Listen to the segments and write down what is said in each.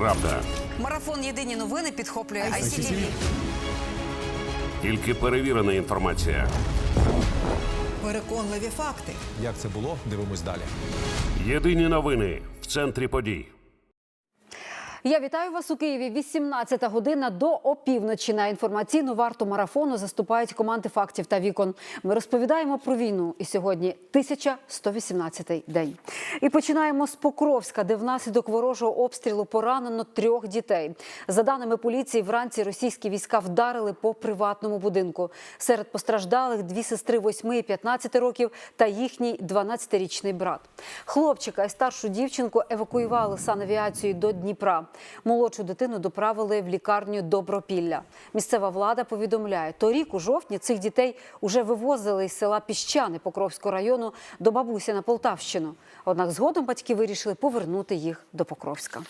правда. Марафон Єдині новини підхоплює ICTV. Тільки перевірена інформація. Переконливі факти. Як це було? Дивимось далі. Єдині новини в центрі подій. Я вітаю вас у Києві. 18 година до опівночі. На інформаційну варту марафону заступають команди фактів та вікон. Ми розповідаємо про війну. І сьогодні 1118 день. І починаємо з Покровська, де внаслідок ворожого обстрілу поранено трьох дітей. За даними поліції, вранці російські війська вдарили по приватному будинку. Серед постраждалих дві сестри 8 і 15 років та їхній 12-річний брат. Хлопчика і старшу дівчинку евакуювали санавіацією до Дніпра. Молодшу дитину доправили в лікарню Добропілля. Місцева влада повідомляє, торік у жовтні цих дітей уже вивозили із села Піщани Покровського району до бабусі на Полтавщину. Однак згодом батьки вирішили повернути їх до Покровська.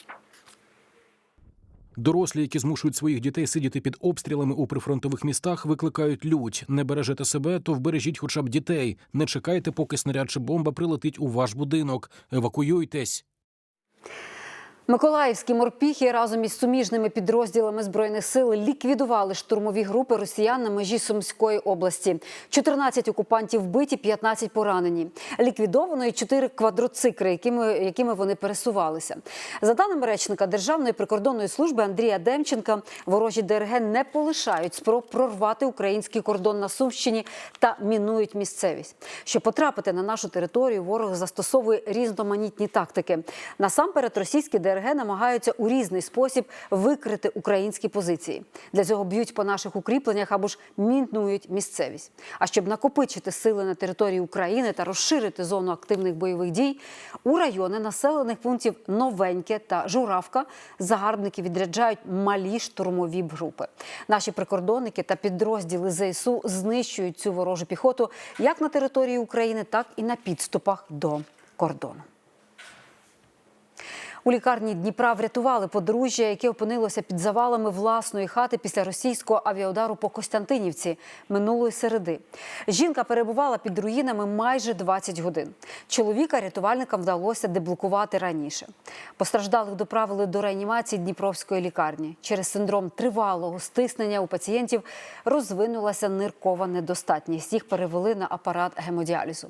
Дорослі, які змушують своїх дітей сидіти під обстрілами у прифронтових містах, викликають лють. Не бережете себе, то вбережіть хоча б дітей. Не чекайте, поки снаряд чи бомба прилетить у ваш будинок. Евакуюйтесь. Миколаївські морпіхи разом із суміжними підрозділами збройних сил ліквідували штурмові групи росіян на межі Сумської області. 14 окупантів вбиті, 15 поранені. Ліквідовано і 4 квадроцикри, якими, якими вони пересувалися. За даними речника Державної прикордонної служби Андрія Демченка, ворожі ДРГ не полишають спроб прорвати український кордон на Сумщині та мінують місцевість. Щоб потрапити на нашу територію, ворог застосовує різноманітні тактики. Насамперед, російські ДРГ намагаються у різний спосіб викрити українські позиції. Для цього б'ють по наших укріпленнях або ж мінують місцевість. А щоб накопичити сили на території України та розширити зону активних бойових дій, у райони населених пунктів Новеньке та Журавка загарбники відряджають малі штурмові групи. Наші прикордонники та підрозділи ЗСУ знищують цю ворожу піхоту як на території України, так і на підступах до кордону. У лікарні Дніпра врятували подружжя, яке опинилося під завалами власної хати після російського авіаудару по Костянтинівці минулої середи. Жінка перебувала під руїнами майже 20 годин. Чоловіка рятувальникам вдалося деблокувати раніше. Постраждалих доправили до реанімації Дніпровської лікарні. Через синдром тривалого стиснення у пацієнтів розвинулася ниркова недостатність. Їх перевели на апарат гемодіалізу.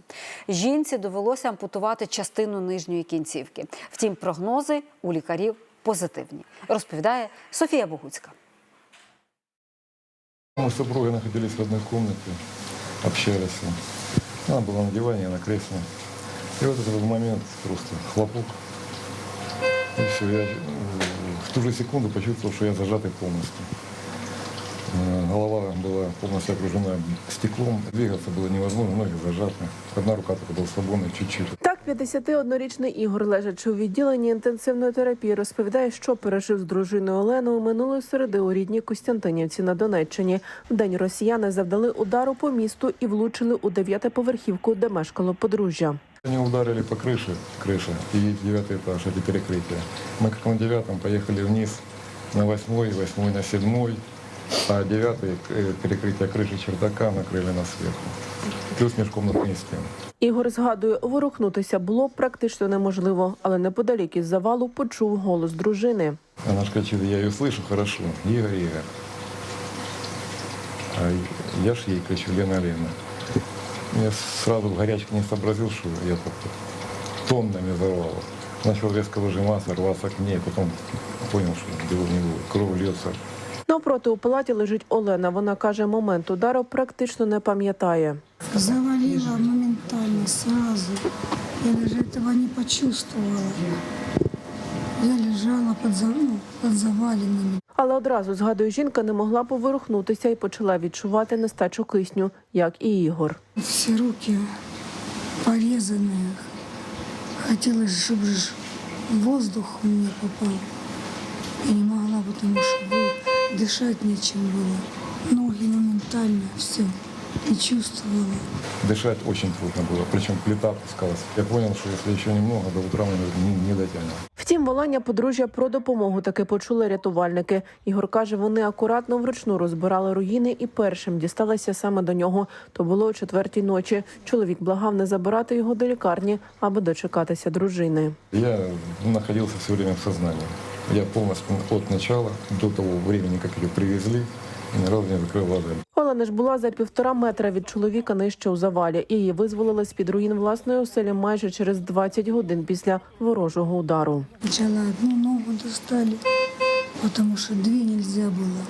Жінці довелося ампутувати частину нижньої кінцівки. Втім, прогнози у лікарів позитивні, розповідає Софія Богуцька. Мы с супругой находились в одной комнате, общались. Она была на диване, я на кресле. И вот этот момент просто хлопок. И все, я э, в ту же секунду почувствовал, что я зажатый полностью. Э, Голова была полностью окружена стеклом. Двигаться было невозможно, ноги зажаты. Одна рука только была свободна чуть-чуть. Так, 51-річний Ігор, лежачи у відділенні інтенсивної терапії, розповідає, що пережив з дружиною Оленою минулої середи у рідній Костянтинівці на Донеччині. В день росіяни завдали удару по місту і влучили у дев'ятиповерхівку, де мешкало подружжя. Они ударили по крыше, крыша, и девятый этаж, это перекрытие. Мы как на девятом поехали вниз на восьмой, восьмой на седьмой, а девятый э, перекрытие крыши чердака накрыли нас сверху. Плюс межкомнатные стены. Ігор згадує, ворухнутися було практично неможливо, але неподалік із завалу почув голос дружини. Она же кричит, я ее слышу хорошо, Игорь, Игорь. А я ж ей кричу, Лена, Лена. Я сразу в горячке не сообразил, что я так тоннами завалил. Начал резко выжиматься, рваться к ней, потом понял, что его не будет. Кровь льется. Навпроти у палаті лежить Олена. Вона каже, момент удару практично не пам'ятає. Завалила моментально, сразу. Я даже этого не почувствовала. Я лежала под, за- ну, под заваленными. Але одразу згадує, жінка не могла поворухнутися і почала відчувати нестачу кисню, як і Ігор. Все руки порезанные. Хотелось, чтобы ж воздух у меня попал. Я не могла, потому что вы- дышать нечем было. Ноги моментально все. Не чувствовала. Дышать очень трудно было, причем плита опускалась. Я понял, что если еще немного, до утра мы не, не дотянем. Втім, волання подружжя про допомогу таки почули рятувальники. Ігор каже, вони акуратно вручну розбирали руїни і першим дісталися саме до нього. То було о четвертій ночі. Чоловік благав не забирати його до лікарні, аби дочекатися дружини. Я находился все время в сознании. Я полностью от начала до того времени, как ее привезли, и ни разу не закрыл глаза. Олена ж була за півтора метра від чоловіка нижче у завалі. і Її визволили з під руїн власної оселі майже через 20 годин після ворожого удару. Сначала одну ногу достали, потому что две нельзя было.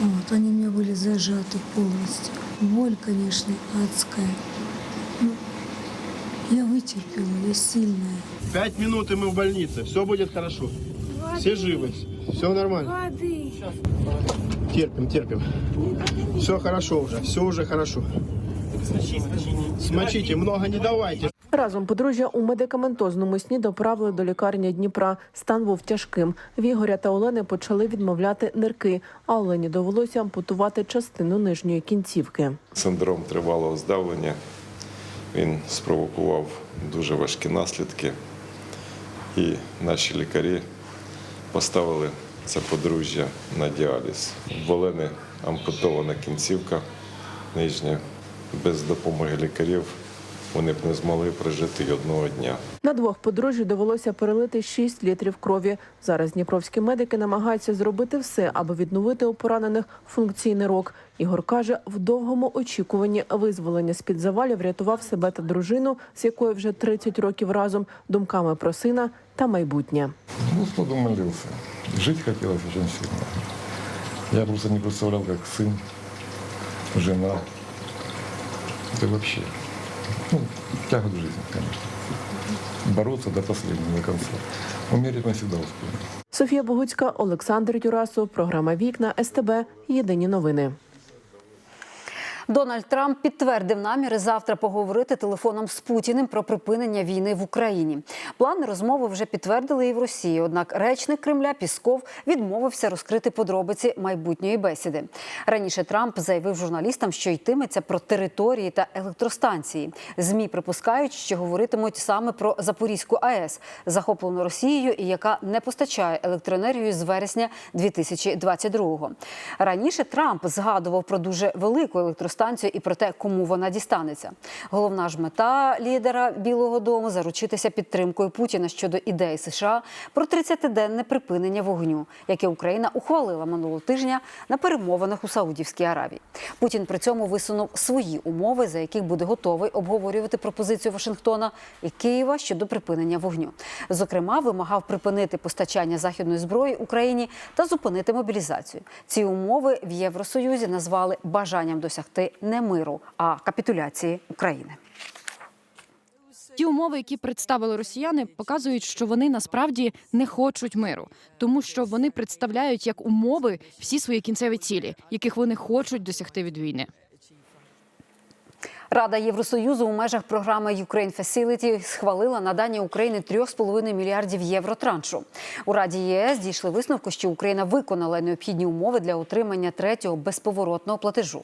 Вот, они у меня были зажаты полностью. Боль, конечно, адская. Ну, я вытерпела, я сильная. Пять минут и мы в больнице. Все будет хорошо. Все живы. Все нормально. Терпим, терпим. Все хорошо уже. Все уже хорошо. Смочите, много не давайте. Разом подружжя у медикаментозному сні доправили до лікарні Дніпра. Стан був тяжким. В Ігоря та Олени почали відмовляти нирки, а Олені довелося ампутувати частину нижньої кінцівки. Синдром тривалого здавлення. Він спровокував дуже важкі наслідки. І наші лікарі поставили це подружжя на діаліз. В Олени ампутована кінцівка нижня. Без допомоги лікарів вони б не змогли прожити й одного дня. На двох подружжю довелося перелити 6 літрів крові. Зараз дніпровські медики намагаються зробити все, аби відновити у поранених функційний рок. Ігор каже, в довгому очікуванні визволення з під завалів рятував себе та дружину, з якою вже 30 років разом, думками про сина та майбутнє. Господу молился. Жить хотелось очень сильно. Я просто не представлял, как сын, жена. Это вообще ну, тяга жизни, конечно. Бороться до последнего, до конца. Умереть мы успеем. Софія Богуцька, Олександр Юрасов, програма Вікна СТБ. Єдині новини. Дональд Трамп підтвердив наміри завтра поговорити телефоном з Путіним про припинення війни в Україні. Плани розмови вже підтвердили і в Росії. Однак речник Кремля Пісков відмовився розкрити подробиці майбутньої бесіди. Раніше Трамп заявив журналістам, що йтиметься про території та електростанції. Змі припускають, що говоритимуть саме про Запорізьку АЕС, захоплену Росією і яка не постачає електроенергію з вересня 2022-го. Раніше Трамп згадував про дуже велику електростанцію і про те, кому вона дістанеться. Головна ж мета лідера Білого Дому заручитися підтримкою Путіна щодо ідеї США про 30-денне припинення вогню, яке Україна ухвалила минулого тижня на перемовинах у Саудівській Аравії. Путін при цьому висунув свої умови, за яких буде готовий обговорювати пропозицію Вашингтона і Києва щодо припинення вогню. Зокрема, вимагав припинити постачання західної зброї Україні та зупинити мобілізацію. Ці умови в Євросоюзі назвали бажанням досягти не миру, а капітуляції України. Ті умови, які представили росіяни, показують, що вони насправді не хочуть миру, тому що вони представляють як умови всі свої кінцеві цілі, яких вони хочуть досягти від війни. Рада Євросоюзу у межах програми Ukraine Facility схвалила надання Україні 3,5 мільярдів євро траншу. У Раді ЄС дійшли висновку, що Україна виконала необхідні умови для отримання третього безповоротного платежу.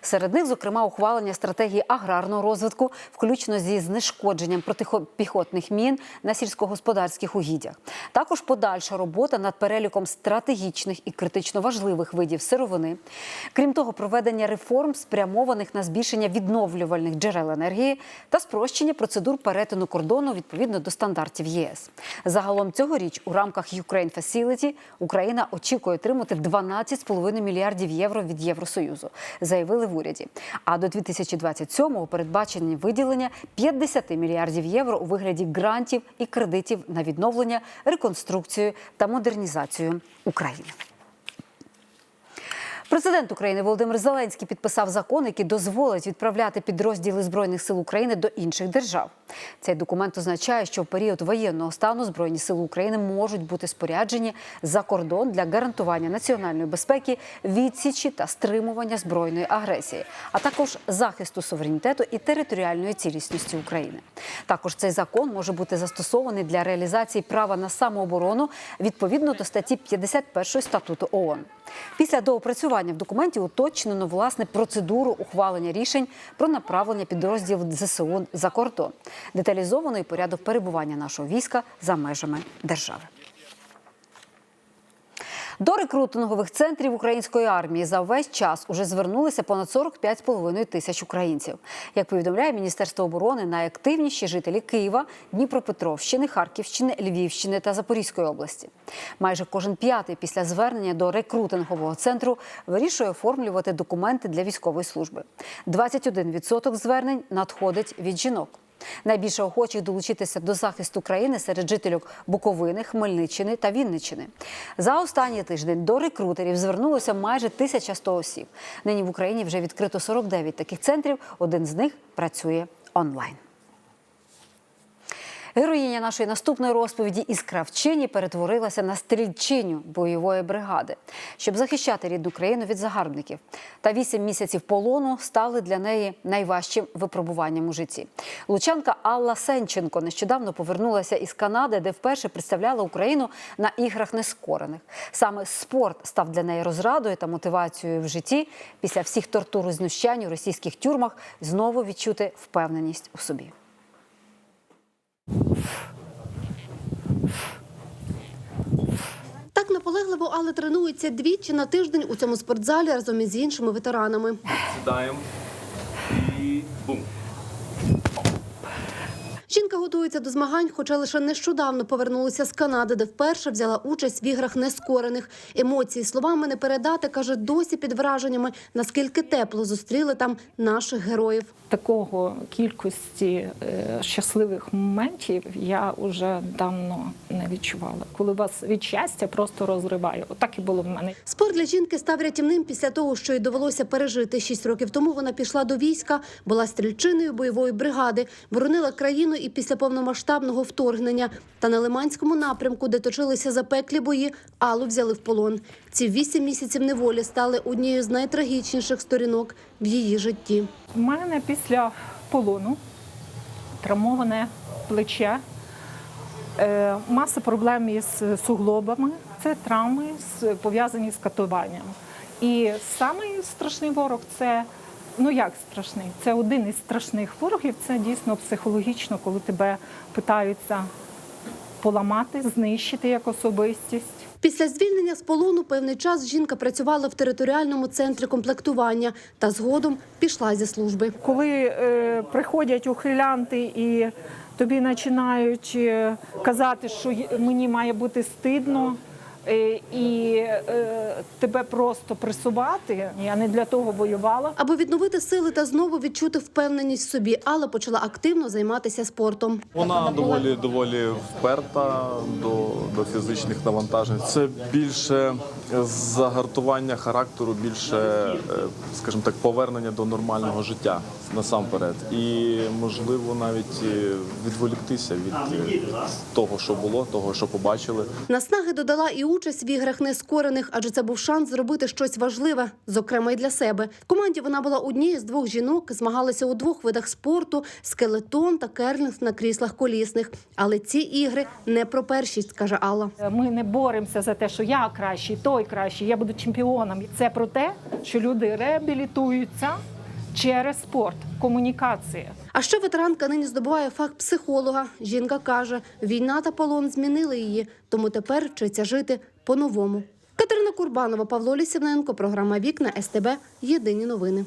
Серед них, зокрема, ухвалення стратегії аграрного розвитку, включно зі знешкодженням протипіхотних мін на сільськогосподарських угіддях. Також подальша робота над переліком стратегічних і критично важливих видів сировини. Крім того, проведення реформ спрямованих на збільшення відновлювальних джерел енергії та спрощення процедур перетину кордону відповідно до стандартів ЄС. Загалом цьогоріч у рамках Ukraine Facility Україна очікує отримати 12,5 мільярдів євро від Євросоюзу, заявили в уряді. А до 2027-го передбачені виділення 50 мільярдів євро у вигляді грантів і кредитів на відновлення, реконструкцію та модернізацію України. Президент України Володимир Зеленський підписав закон, який дозволить відправляти підрозділи збройних сил України до інших держав. Цей документ означає, що в період воєнного стану збройні сили України можуть бути споряджені за кордон для гарантування національної безпеки, відсічі та стримування збройної агресії, а також захисту суверенітету і територіальної цілісності України. Також цей закон може бути застосований для реалізації права на самооборону відповідно до статті 51 статуту ООН. Після доопрацювання в документі уточнено власне процедуру ухвалення рішень про направлення підрозділів ЗСУ за кордон, деталізовано і порядок перебування нашого війська за межами держави. До рекрутингових центрів української армії за весь час уже звернулися понад 45,5 тисяч українців. Як повідомляє Міністерство оборони, найактивніші жителі Києва, Дніпропетровщини, Харківщини, Львівщини та Запорізької області. Майже кожен п'ятий після звернення до рекрутингового центру вирішує оформлювати документи для військової служби. 21% звернень надходить від жінок. Найбільше охочих долучитися до захисту країни серед жителів Буковини, Хмельниччини та Вінниччини. За останній тиждень до рекрутерів звернулося майже 1100 осіб. Нині в Україні вже відкрито 49 таких центрів. Один з них працює онлайн. Героїня нашої наступної розповіді із кравчині перетворилася на стрільчиню бойової бригади, щоб захищати рідну країну від загарбників. Та вісім місяців полону стали для неї найважчим випробуванням у житті. Лучанка Алла Сенченко нещодавно повернулася із Канади, де вперше представляла Україну на іграх нескорених. Саме спорт став для неї розрадою та мотивацією в житті після всіх тортур і знущань у російських тюрмах знову відчути впевненість у собі. Так наполегливо, але тренується двічі на тиждень у цьому спортзалі разом із іншими ветеранами. Сідаємо і бум. Жінка готується до змагань, хоча лише нещодавно повернулася з Канади, де вперше взяла участь в іграх нескорених. Емоції словами не передати, каже, досі під враженнями, наскільки тепло зустріли там наших героїв. Такого кількості е, щасливих моментів я вже давно не відчувала. Коли вас від щастя просто розриває. Отак і було в мене. Спорт для жінки став рятівним після того, що й довелося пережити. Шість років тому вона пішла до війська, була стрільчиною бойової бригади, боронила країну і після повномасштабного вторгнення. Та на Лиманському напрямку, де точилися запеклі бої, Аллу взяли в полон. Ці вісім місяців неволі стали однією з найтрагічніших сторінок в її житті. У мене після полону травмоване плече, е, маса проблем із суглобами. Це травми пов'язані з катуванням. І самий страшний ворог це. Ну як страшний? Це один із страшних ворогів. Це дійсно психологічно, коли тебе питаються поламати, знищити як особистість. Після звільнення з полону певний час жінка працювала в територіальному центрі комплектування та згодом пішла зі служби. Коли е, приходять ухилянти і тобі починають е, казати, що мені має бути стидно. Е, І е, тебе просто пресувати. Я не для того воювала. Аби відновити сили та знову відчути впевненість в собі, Алла почала активно займатися спортом. Вона доволі доволі вперта до, до фізичних навантажень. Це більше загартування характеру, більше, е, скажімо так, повернення до нормального життя насамперед. І можливо навіть відволіктися від того, що було, того, що побачили. Наснаги додала і участь в іграх нескорених, адже це був шанс зробити щось важливе, зокрема й для себе. В команді вона була однією з двох жінок, змагалася у двох видах спорту: скелетон та керлінг на кріслах колісних. Але ці ігри не про першість, каже Алла. Ми не боремося за те, що я кращий, той кращий, я буду чемпіоном. Це про те, що люди реабілітуються через спорт, комунікація. А ще ветеранка нині здобуває фах психолога. Жінка каже, війна та полон змінили її, тому тепер вчиться жити по-новому. Катерина Курбанова, Павло Лісівненко, програма Вікна СТБ. Єдині новини.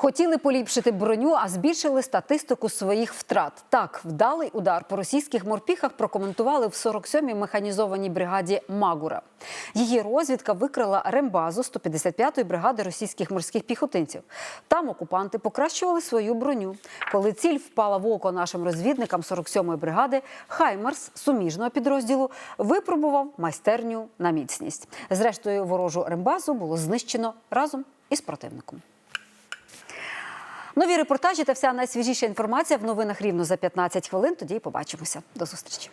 Хотіли поліпшити броню, а збільшили статистику своїх втрат. Так, вдалий удар по російських морпіхах прокоментували в 47-й механізованій бригаді Магура. Її розвідка викрила рембазу 155-ї бригади російських морських піхотинців. Там окупанти покращували свою броню. Коли ціль впала в око нашим розвідникам 47-ї бригади, Хаймарс суміжного підрозділу випробував майстерню на міцність. Зрештою, ворожу рембазу було знищено разом із противником. Нові репортажі та вся найсвіжіша інформація в новинах рівно за 15 хвилин. Тоді побачимося. До зустрічі.